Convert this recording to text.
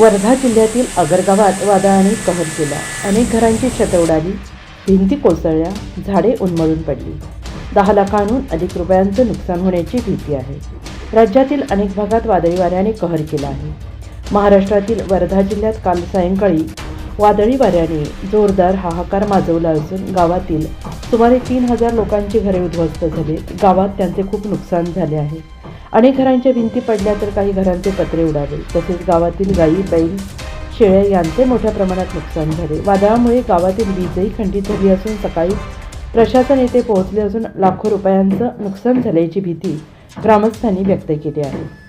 वर्धा जिल्ह्यातील अगरगावात वादळाने कहर केला. अनेक घरांची छतं उडाली. भिंती कोसळल्या. झाडे उन्मळून पडली. दहा लाखांहून अधिक रुपयांचं नुकसान होण्याची भीती आहे. राज्यातील अनेक भागात वादळी वाऱ्याने कहर केला आहे. महाराष्ट्रातील वर्धा जिल्ह्यात काल सायंकाळी वादळी वाऱ्याने जोरदार हाहाकार माजवला असून गावातील सुमारे तीन हजार लोकांची घरे उद्ध्वस्त झाली. गावात त्यांचे खूप नुकसान झाले आहे. अनेक घरांच्या भिंती पडल्या तर काही घरांचे पत्रे उडाले. तसेच गावातील गायी बैल शेळ्या यांचे मोठ्या प्रमाणात नुकसान झाले. वादळामुळे गावातील वीजही खंडित झाली असून सकाळी प्रशासन येथे पोहोचले असून लाखो रुपयांचं नुकसान झाल्याची भीती ग्रामस्थांनी व्यक्त केली आहे.